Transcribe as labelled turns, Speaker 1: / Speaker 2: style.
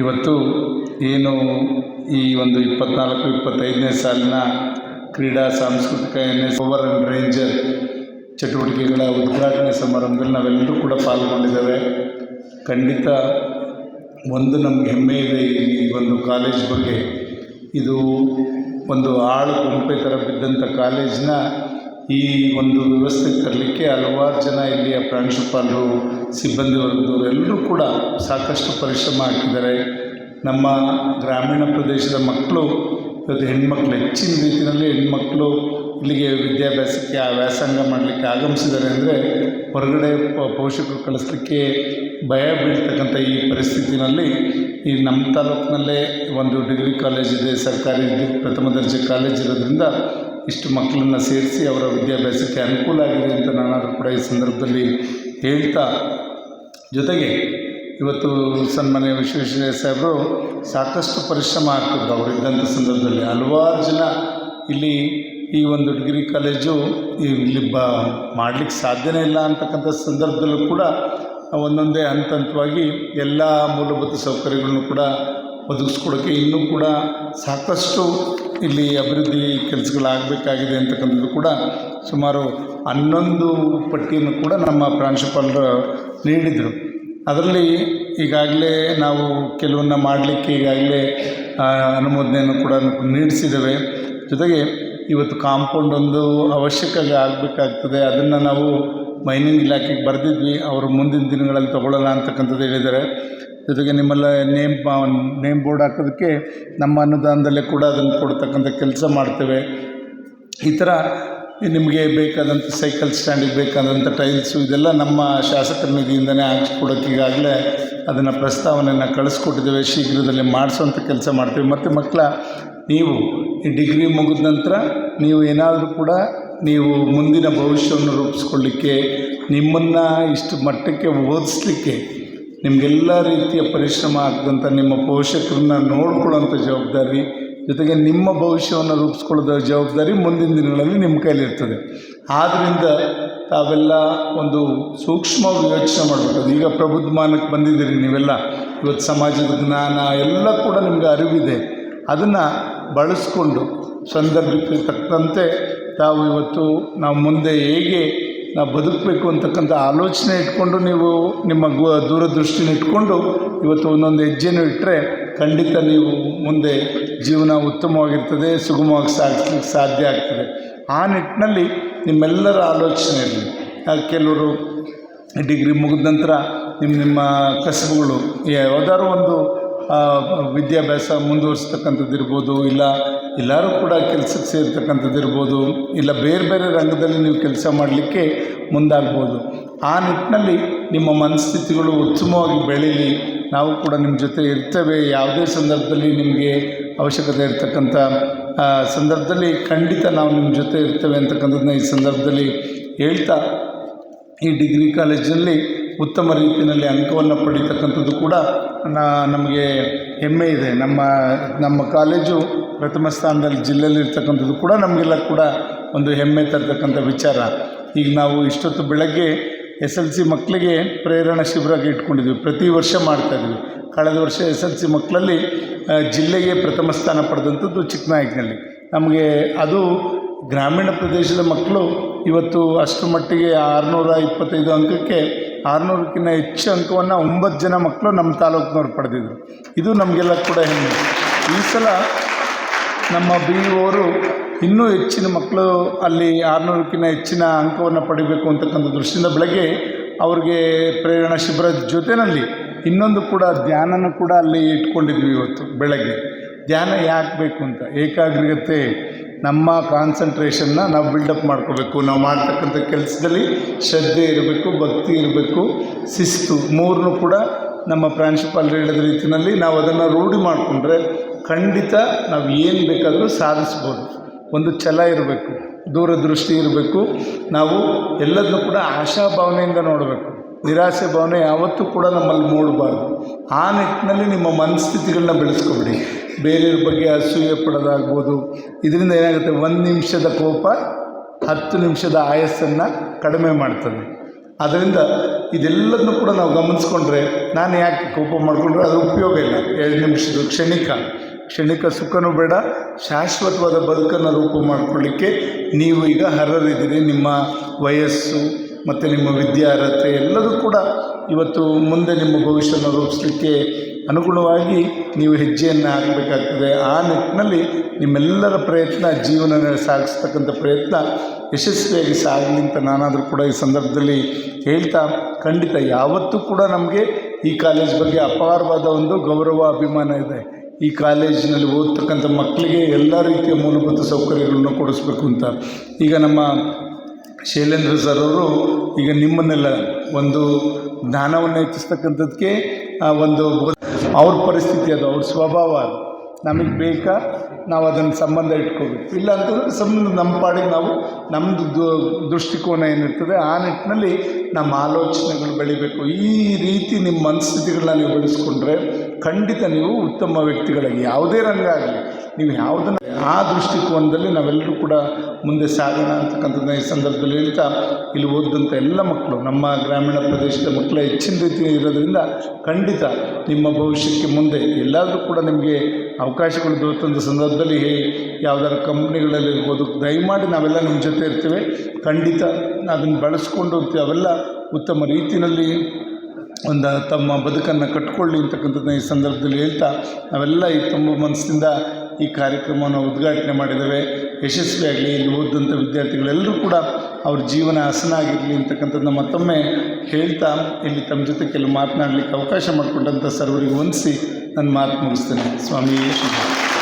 Speaker 1: ಇವತ್ತು ಏನು ಈ ಒಂದು ಇಪ್ಪತ್ನಾಲ್ಕು, ಇಪ್ಪತ್ತೈದನೇ ಸಾಲಿನ ಕ್ರೀಡಾ ಸಾಂಸ್ಕೃತಿಕ N S rover and ranger ಚಟುವಟಿಕೆಗಳ ಉದ್ಘಾಟನೆ ಸಮಾರಂಭದಲ್ಲಿ ನಾವೆಲ್ಲರೂ ಕೂಡ ಪಾಲ್ಗೊಂಡಿದ್ದೇವೆ. ಖಂಡಿತ ಒಂದು ನಮ್ಗೆ ಹೆಮ್ಮೆ ಇದೆ ಈ ಒಂದು ಕಾಲೇಜ್ ಬಗ್ಗೆ. ಇದು ಒಂದು ಆಳು ಗುಂಪೆ ಥರ ಬಿದ್ದಂಥ ಕಾಲೇಜ್ನ ಈ ಒಂದು ವ್ಯವಸ್ಥೆಗೆ ತರಲಿಕ್ಕೆ ಹಲವಾರು ಜನ ಇಲ್ಲಿಯ ಪ್ರಾಂಶುಪಾಲರು ಸಿಬ್ಬಂದಿ ವರ್ಗದವರು ಎಲ್ಲರೂ ಕೂಡ ಸಾಕಷ್ಟು ಪರಿಶ್ರಮ ಹಾಕಿದ್ದಾರೆ. ನಮ್ಮ ಗ್ರಾಮೀಣ ಪ್ರದೇಶದ ಮಕ್ಕಳು, ಇವತ್ತು ಹೆಣ್ಮಕ್ಳು ಹೆಚ್ಚಿನ ರೀತಿಯಲ್ಲಿ ಹೆಣ್ಮಕ್ಳು ಇಲ್ಲಿಗೆ ವಿದ್ಯಾಭ್ಯಾಸಕ್ಕೆ ಆ ವ್ಯಾಸಂಗ ಮಾಡಲಿಕ್ಕೆ ಆಗಮಿಸಿದ್ದಾರೆ ಅಂದರೆ ಹೊರಗಡೆ ಪೋಷಕರು ಕಳಿಸ್ಲಿಕ್ಕೆ ಭಯ ಬೀಳ್ತಕ್ಕಂಥ ಈ ಪರಿಸ್ಥಿತಿನಲ್ಲಿ ಈ ನಮ್ಮ ತಾಲೂಕಿನಲ್ಲೇ ಒಂದು ಡಿಗ್ರಿ ಕಾಲೇಜ್ ಇದೆ, ಸರ್ಕಾರಿ ಪ್ರಥಮ ದರ್ಜೆ ಕಾಲೇಜ್ ಇರೋದ್ರಿಂದ ಇಷ್ಟು ಮಕ್ಕಳನ್ನ ಸೇರಿಸಿ ಅವರ ವಿದ್ಯಾಭ್ಯಾಸಕ್ಕೆ ಅನುಕೂಲ ಆಗಿದೆ ಅಂತ ನಾನು ಕೂಡ ಈ ಸಂದರ್ಭದಲ್ಲಿ ಹೇಳ್ತಾ ಜೊತೆಗೆ ಇವತ್ತು ಸನ್ಮಾನ್ಯ ವಿಶ್ವೇಶ್ವರಯ್ಯ ಸಾಹೇಬರು ಸಾಕಷ್ಟು ಪರಿಶ್ರಮ ಹಾಕಿದ್ರು ಅವರಿದ್ದಂಥ ಸಂದರ್ಭದಲ್ಲಿ. ಹಲವಾರು ಜನ ಇಲ್ಲಿ ಈ ಒಂದು ಡಿಗ್ರಿ ಕಾಲೇಜು ಇಲ್ಲಿ ಬ ಮಾಡಲಿಕ್ಕೆ ಸಾಧ್ಯನೇ ಇಲ್ಲ ಅಂತಕ್ಕಂಥ ಸಂದರ್ಭದಲ್ಲೂ ಕೂಡ ಒಂದೊಂದೇ ಹಂತ ಹಂತವಾಗಿ ಎಲ್ಲ ಮೂಲಭೂತ ಸೌಕರ್ಯಗಳನ್ನು ಕೂಡ ಒದಗಿಸ್ಕೊಡೋಕ್ಕೆ ಇನ್ನೂ ಕೂಡ ಸಾಕಷ್ಟು ಇಲ್ಲಿ ಅಭಿವೃದ್ಧಿ ಕೆಲಸಗಳಾಗಬೇಕಾಗಿದೆ ಅಂತಕ್ಕಂಥದ್ದು ಕೂಡ ಸುಮಾರು ಹನ್ನೊಂದು ಪಟ್ಟಿಯನ್ನು ಕೂಡ ನಮ್ಮ ಪ್ರಾಂಶುಪಾಲರು ನೀಡಿದರು. ಅದರಲ್ಲಿ ಈಗಾಗಲೇ ನಾವು ಕೆಲವನ್ನ ಮಾಡಲಿಕ್ಕೆ ಈಗಾಗಲೇ ಅನುಮೋದನೆಯನ್ನು ಕೂಡ ನೀಡಿಸಿದ್ದೇವೆ. ಜೊತೆಗೆ ಇವತ್ತು ಕಾಂಪೌಂಡ್ ಒಂದು ಅವಶ್ಯಕ ಆಗಬೇಕಾಗ್ತದೆ. ಅದನ್ನು ನಾವು ಮೈನಿಂಗ್ ಇಲಾಖೆಗೆ ಬರೆದಿದ್ವಿ. ಅವರು ಮುಂದಿನ ದಿನಗಳಲ್ಲಿ ತಗೊಳ್ಳಲ್ಲ ಅಂತಕ್ಕಂಥದ್ದು ಹೇಳಿದ್ದಾರೆ. ಜೊತೆಗೆ ನಿಮ್ಮೆಲ್ಲ ನೇಮ್ ನೇಮ್ ಬೋರ್ಡ್ ಹಾಕೋದಕ್ಕೆ ನಮ್ಮ ಅನುದಾನದಲ್ಲೇ ಕೂಡ ಅದನ್ನು ಕೊಡ್ತಕ್ಕಂಥ ಕೆಲಸ ಮಾಡ್ತೇವೆ. ಈ ಥರ ನಿಮಗೆ ಬೇಕಾದಂಥ ಸೈಕಲ್ ಸ್ಟ್ಯಾಂಡಿಗೆ ಬೇಕಾದಂಥ ಟೈಲ್ಸು ಇದೆಲ್ಲ ನಮ್ಮ ಶಾಸಕರ ನಿಧಿಯಿಂದನೇ ಹಾಕ್ಸ್ಕೊಡೋಕೆ ಈಗಾಗಲೇ ಅದನ್ನು ಪ್ರಸ್ತಾವನೆಯನ್ನು ಕಳಿಸ್ಕೊಟ್ಟಿದ್ದೇವೆ. ಶೀಘ್ರದಲ್ಲೇ ಮಾಡಿಸೋಂಥ ಕೆಲಸ ಮಾಡ್ತೀವಿ. ಮತ್ತು ಮಕ್ಕಳ ನೀವು ಈ ಡಿಗ್ರಿ ಮುಗಿದ ನಂತರ ನೀವು ಏನಾದರೂ ಕೂಡ ನೀವು ಮುಂದಿನ ಭವಿಷ್ಯವನ್ನು ರೂಪಿಸ್ಕೊಳ್ಳಿಕ್ಕೆ, ನಿಮ್ಮನ್ನು ಇಷ್ಟು ಮಟ್ಟಕ್ಕೆ ಓದಿಸ್ಲಿಕ್ಕೆ ನಿಮಗೆಲ್ಲ ರೀತಿಯ ಪರಿಶ್ರಮ ಆಗ್ದಂಥ ನಿಮ್ಮ ಪೋಷಕರನ್ನ ನೋಡ್ಕೊಳ್ಳೋಂಥ ಜವಾಬ್ದಾರಿ ಜೊತೆಗೆ ನಿಮ್ಮ ಭವಿಷ್ಯವನ್ನು ರೂಪಿಸ್ಕೊಳ್ಳೋದ ಜವಾಬ್ದಾರಿ ಮುಂದಿನ ದಿನಗಳಲ್ಲಿ ನಿಮ್ಮ ಕೈಲಿರ್ತದೆ ಆದ್ದರಿಂದ ತಾವೆಲ್ಲ ಒಂದು ಸೂಕ್ಷ್ಮವಾಗಿ ಯೋಚನೆ ಮಾಡಬೇಕು. ಈಗ ಪ್ರಬುದ್ಧಮಾನಕ್ಕೆ ಬಂದಿದ್ದೀರಿ ನೀವೆಲ್ಲ. ಇವತ್ತು ಸಮಾಜದ ಜ್ಞಾನ ಎಲ್ಲ ಕೂಡ ನಿಮಗೆ ಅರಿವಿದೆ. ಅದನ್ನು ಬಳಸ್ಕೊಂಡು ಸಂದರ್ಭಕ್ಕೆ ತಕ್ಕಂತೆ ತಾವು ಇವತ್ತು ನಾವು ಮುಂದೆ ಹೇಗೆ ನಾವು ಬದುಕಬೇಕು ಅಂತಕ್ಕಂಥ ಆಲೋಚನೆ ಇಟ್ಕೊಂಡು ನೀವು ನಿಮ್ಮ ಗು ದೂರದೃಷ್ಟಿನ ಇಟ್ಕೊಂಡು ಇವತ್ತು ಒಂದೊಂದು ಹೆಜ್ಜೆನೂ ಇಟ್ಟರೆ ಖಂಡಿತ ನೀವು ಮುಂದೆ ಜೀವನ ಉತ್ತಮವಾಗಿರ್ತದೆ, ಸುಗಮವಾಗಿ ಸಾಗಿಸ್ಲಿಕ್ಕೆ ಸಾಧ್ಯ ಆಗ್ತದೆ. ಆ ನಿಟ್ಟಿನಲ್ಲಿ ನಿಮ್ಮೆಲ್ಲರ ಆಲೋಚನೆ ಇರಲಿ. ಕೆಲವರು ಡಿಗ್ರಿ ಮುಗಿದ ನಂತರ ನಿಮ್ಮ ನಿಮ್ಮ ಕಸಬುಗಳು ಯಾವುದಾದ್ರು ಒಂದು ವಿದ್ಯಾಭ್ಯಾಸ ಮುಂದುವರಿಸ್ತಕ್ಕಂಥದ್ದು ಇರ್ಬೋದು, ಇಲ್ಲ ಎಲ್ಲರೂ ಕೂಡ ಕೆಲಸಕ್ಕೆ ಸೇರ್ತಕ್ಕಂಥದ್ದು ಇರ್ಬೋದು, ಇಲ್ಲ ಬೇರೆ ಬೇರೆ ರಂಗದಲ್ಲಿ ನೀವು ಕೆಲಸ ಮಾಡಲಿಕ್ಕೆ ಮುಂದಾಗ್ಬೋದು. ಆ ನಿಟ್ಟಿನಲ್ಲಿ ನಿಮ್ಮ ಮನಸ್ಥಿತಿಗಳು ಉತ್ತಮವಾಗಿ ಬೆಳೀಲಿ. ನಾವು ಕೂಡ ನಿಮ್ಮ ಜೊತೆ ಇರ್ತೇವೆ. ಯಾವುದೇ ಸಂದರ್ಭದಲ್ಲಿ ನಿಮಗೆ ಅವಶ್ಯಕತೆ ಇರತಕ್ಕಂಥ ಸಂದರ್ಭದಲ್ಲಿ ಖಂಡಿತ ನಾವು ನಿಮ್ಮ ಜೊತೆ ಇರ್ತೇವೆ ಅಂತಕ್ಕಂಥದ್ದನ್ನ ಈ ಸಂದರ್ಭದಲ್ಲಿ ಹೇಳ್ತಾ, ಈ ಡಿಗ್ರಿ ಕಾಲೇಜಿನಲ್ಲಿ ಉತ್ತಮ ರೀತಿಯಲ್ಲಿ ಅಂಕವನ್ನು ಪಡೀತಕ್ಕಂಥದ್ದು ಕೂಡ ನಮಗೆ ಹೆಮ್ಮೆ ಇದೆ. ನಮ್ಮ ನಮ್ಮ ಕಾಲೇಜು ಪ್ರಥಮ ಸ್ಥಾನದಲ್ಲಿ ಜಿಲ್ಲೆಯಲ್ಲಿ ಇರ್ತಕ್ಕಂಥದ್ದು ಕೂಡ ನಮಗೆಲ್ಲ ಕೂಡ ಒಂದು ಹೆಮ್ಮೆ ತರ್ತಕ್ಕಂಥ ವಿಚಾರ. ಈಗ ನಾವು ಇಷ್ಟೊತ್ತು ಬೆಳಗ್ಗೆ ಎಸ್ ಎಲ್ ಸಿ ಮಕ್ಕಳಿಗೆ ಪ್ರೇರಣಾ ಶಿಬಿರಾಗಿ ಇಟ್ಕೊಂಡಿದ್ವಿ. ಪ್ರತಿ ವರ್ಷ ಮಾಡ್ತಾಯಿದ್ವಿ ಕಳೆದ ವರ್ಷ ಎಸ್ ಎಲ್ ಸಿ ಮಕ್ಕಳಲ್ಲಿ ಜಿಲ್ಲೆಗೆ ಪ್ರಥಮ ಸ್ಥಾನ ಪಡೆದಂಥದ್ದು ಚಿಕ್ಕನಾಯಕನಲ್ಲಿ ನಮಗೆ ಅದು ಗ್ರಾಮೀಣ ಪ್ರದೇಶದ ಮಕ್ಕಳು ಇವತ್ತು ಅಷ್ಟು ಮಟ್ಟಿಗೆ ಆರುನೂರ ಇಪ್ಪತ್ತೈದು ಅಂಕಕ್ಕೆ, ಆರುನೂರಕ್ಕಿಂತ ಹೆಚ್ಚು ಅಂಕವನ್ನು ಒಂಬತ್ತು ಜನ ಮಕ್ಕಳು ನಮ್ಮ ತಾಲೂಕಿನವ್ರು ಪಡೆದಿದ್ರು. ಇದು ನಮಗೆಲ್ಲ ಕೂಡ ಹೆಮ್ಮೆ. ಈ ಸಲ ನಮ್ಮ ಬಿ ಅವರು ಇನ್ನೂ ಹೆಚ್ಚಿನ ಮಕ್ಕಳು ಅಲ್ಲಿ ಆರುನೂರಕ್ಕಿಂತ ಹೆಚ್ಚಿನ ಅಂಕವನ್ನು ಪಡಿಬೇಕು ಅಂತಕ್ಕಂಥ ದೃಷ್ಟಿಯಿಂದ ಬೆಳಗ್ಗೆ ಅವ್ರಿಗೆ ಪ್ರೇರಣಾ ಶಿಬಿರದ ಜೊತೆಯಲ್ಲಿ ಇನ್ನೊಂದು ಕೂಡ ಧ್ಯಾನನೂ ಕೂಡ ಅಲ್ಲಿ ಇಟ್ಕೊಂಡಿದ್ವಿ ಇವತ್ತು ಬೆಳಗ್ಗೆ. ಧ್ಯಾನ ಯಾಕೆ ಬೇಕು ಅಂತ? ಏಕಾಗ್ರತೆ, ನಮ್ಮ ಕಾನ್ಸಂಟ್ರೇಷನ್ನ ನಾವು ಬಿಲ್ಡಪ್ ಮಾಡ್ಕೋಬೇಕು. ನಾವು ಮಾಡ್ತಕ್ಕಂಥ ಕೆಲಸದಲ್ಲಿ ಶ್ರದ್ಧೆ ಇರಬೇಕು, ಭಕ್ತಿ ಇರಬೇಕು, ಶಿಸ್ತು ಮೂರನ್ನು ಕೂಡ ನಮ್ಮ ಪ್ರಾಂಶುಪಾಲರು ಹೇಳಿದ ರೀತಿಯಲ್ಲಿ ನಾವು ಅದನ್ನು ರೂಢಿ ಮಾಡಿಕೊಂಡ್ರೆ ಖಂಡಿತ ನಾವು ಏನು ಬೇಕಾದರೂ ಸಾಧಿಸ್ಬೋದು. ಒಂದು ಛಲ ಇರಬೇಕು, ದೂರದೃಷ್ಟಿ ಇರಬೇಕು. ನಾವು ಎಲ್ಲದನ್ನೂ ಕೂಡ ಆಶಾಭಾವನೆಯಿಂದ ನೋಡಬೇಕು. ನಿರಾಸೆ ಭಾವನೆ ಯಾವತ್ತೂ ಕೂಡ ನಮ್ಮಲ್ಲಿ ಮೂಡಬಾರ್ದು. ಆ ನಿಟ್ಟಿನಲ್ಲಿ ನಿಮ್ಮ ಮನಸ್ಥಿತಿಗಳನ್ನ ಬೆಳೆಸ್ಕೊಬಿಡಿ. ಬೇರೆಯವ್ರ ಬಗ್ಗೆ ಅಸೂಯೆ ಪಡೋದಾಗ್ಬೋದು. ಇದರಿಂದ ಏನಾಗುತ್ತೆ? ಒಂದು ನಿಮಿಷದ ಕೋಪ ಹತ್ತು ನಿಮಿಷದ ಆಯಸ್ಸನ್ನು ಕಡಿಮೆ ಮಾಡ್ತದೆ. ಅದರಿಂದ ಇದೆಲ್ಲದನ್ನು ಕೂಡ ನಾವು ಗಮನಿಸ್ಕೊಂಡ್ರೆ ನಾನು ಯಾಕೆ ಕೋಪ ಮಾಡಿಕೊಂಡ್ರೆ ಅದು ಉಪಯೋಗ ಇಲ್ಲ. ಎರಡು ನಿಮಿಷದ ಕ್ಷಣಿಕ. ಕ್ಷಣಿಕ ಸುಖನೂ ಬೇಡ, ಶಾಶ್ವತವಾದ ಬದುಕನ್ನು ರೂಪ ಮಾಡಿಕೊಳ್ಳಿಕ್ಕೆ ನೀವು ಈಗ ಹರರಿದ್ದೀರಿ ನಿಮ್ಮ ವಯಸ್ಸು ಮತ್ತು ನಿಮ್ಮ ವಿದ್ಯಾರ್ಹತೆ ಎಲ್ಲದೂ ಕೂಡ ಇವತ್ತು ಮುಂದೆ ನಿಮ್ಮ ಭವಿಷ್ಯವನ್ನು ರೂಪಿಸಲಿಕ್ಕೆ ಅನುಗುಣವಾಗಿ ನೀವು ಹೆಜ್ಜೆಯನ್ನು ಹಾಕಬೇಕಾಗ್ತದೆ. ಆ ನಿಟ್ಟಿನಲ್ಲಿ ನಿಮ್ಮೆಲ್ಲರ ಪ್ರಯತ್ನ ಜೀವನ ಸಾಗಿಸ್ತಕ್ಕಂಥ ಪ್ರಯತ್ನ ಯಶಸ್ವಿಯಾಗಿ ಸಾಗಲಿ ಅಂತ ನಾನಾದರೂ ಕೂಡ ಈ ಸಂದರ್ಭದಲ್ಲಿ ಹೇಳ್ತಾ, ಖಂಡಿತ ಯಾವತ್ತೂ ಕೂಡ ನಮಗೆ ಈ ಕಾಲೇಜ್ ಬಗ್ಗೆ ಅಪಾರವಾದ ಒಂದು ಗೌರವ, ಅಭಿಮಾನ ಇದೆ. ಈ ಕಾಲೇಜಿನಲ್ಲಿ ಓದ್ತಕ್ಕಂಥ ಮಕ್ಕಳಿಗೆ ಎಲ್ಲ ರೀತಿಯ ಮೂಲಭೂತ ಸೌಕರ್ಯಗಳನ್ನು ಕೊಡಿಸ್ಬೇಕು ಅಂತ. ಈಗ ನಮ್ಮ ಶೈಲೇಂದ್ರ ಸರ್ ಅವರು ಈಗ ನಿಮ್ಮನ್ನೆಲ್ಲ ಒಂದು ಜ್ಞಾನವನ್ನು ಹೆಚ್ಚಿಸ್ತಕ್ಕಂಥದ್ದಕ್ಕೆ ಆ ಒಂದು ಅವ್ರ ಪರಿಸ್ಥಿತಿ ಅದು, ಅವ್ರ ಸ್ವಭಾವ ಅದು. ನಮಗೆ ಬೇಕಾ? ನಾವು ಅದನ್ನು ಸಂಬಂಧ ಇಟ್ಕೋಬೇಕು. ಇಲ್ಲ ಅಂತಂದರೆ ಸಂಬಂಧ ನಮ್ಮ ಪಾಡಿಗೆ ನಾವು ನಮ್ಮದು ದೃಷ್ಟಿಕೋನ ಏನಿರ್ತದೆ, ಆ ನಿಟ್ಟಿನಲ್ಲಿ ನಮ್ಮ ಆಲೋಚನೆಗಳು ಬೆಳಿಬೇಕು. ಈ ರೀತಿ ನಿಮ್ಮ ಮನಸ್ಥಿತಿಗಳನ್ನ ನೀವು ಬೆಳೆಸ್ಕೊಂಡ್ರೆ ಖಂಡಿತ ನೀವು ಉತ್ತಮ ವ್ಯಕ್ತಿಗಳಾಗಿ, ಯಾವುದೇ ರಂಗ ಆಗಲಿ, ನೀವು ಯಾವುದನ್ನು, ಆ ದೃಷ್ಟಿಕೋನದಲ್ಲಿ ನಾವೆಲ್ಲರೂ ಕೂಡ ಮುಂದೆ ಸಾಗೋಣ ಅಂತಕ್ಕಂಥದ್ದನ್ನ ಈ ಸಂದರ್ಭದಲ್ಲಿ ಹೇಳ್ತಾ, ಇಲ್ಲಿ ಓದಿದಂಥ ಎಲ್ಲ ಮಕ್ಕಳು, ನಮ್ಮ ಗ್ರಾಮೀಣ ಪ್ರದೇಶದ ಮಕ್ಕಳ ಹೆಚ್ಚಿನ ರೀತಿ ಇರೋದ್ರಿಂದ ಖಂಡಿತ ನಿಮ್ಮ ಭವಿಷ್ಯಕ್ಕೆ ಮುಂದೆ ಎಲ್ಲಾದರೂ ಕೂಡ ನಿಮಗೆ ಅವಕಾಶಗಳು ದೊರೆತಂಥ ಸಂದರ್ಭದಲ್ಲಿ ಯಾವ್ದಾದ್ರು ಕಂಪ್ನಿಗಳಲ್ಲಿ ಇರ್ಬೋದು, ದಯಮಾಡಿ ನಾವೆಲ್ಲ ನಿಮ್ಮ ಜೊತೆ ಇರ್ತೇವೆ. ಖಂಡಿತ ಅದನ್ನು ಬಳಸ್ಕೊಂಡು ಅವೆಲ್ಲ ಉತ್ತಮ ರೀತಿಯಲ್ಲಿ ಒಂದು ತಮ್ಮ ಬದುಕನ್ನು ಕಟ್ಕೊಳ್ಳಿ ಅಂತಕ್ಕಂಥದ್ದನ್ನ ಈ ಸಂದರ್ಭದಲ್ಲಿ ಹೇಳ್ತಾ ನಾವೆಲ್ಲ ಈ ತುಂಬ ಮನಸ್ಸಿಂದ ಈ ಕಾರ್ಯಕ್ರಮವನ್ನು ಉದ್ಘಾಟನೆ ಮಾಡಿದ್ದೇವೆ. ಯಶಸ್ವಿಯಾಗಲಿ ಇಲ್ಲಿ ಓದಿದಂಥ ವಿದ್ಯಾರ್ಥಿಗಳೆಲ್ಲರೂ ಕೂಡ ಅವ್ರ ಜೀವನ ಹಸನಾಗಿರಲಿ ಅಂತಕ್ಕಂಥದ್ದನ್ನ ಮತ್ತೊಮ್ಮೆ ಹೇಳ್ತಾ ಇಲ್ಲಿ ತಮ್ಮ ಜೊತೆ ಕೆಲವು ಮಾತನಾಡಲಿಕ್ಕೆ ಅವಕಾಶ ಮಾಡಿಕೊಂಡಂಥ ಸರ್ವರಿಗೆ ವಂದಿಸಿ ನನ್ನ ಮಾತು ಮುಗಿಸ್ತೇನೆ. ಸ್ವಾಮಿ ಶುಭ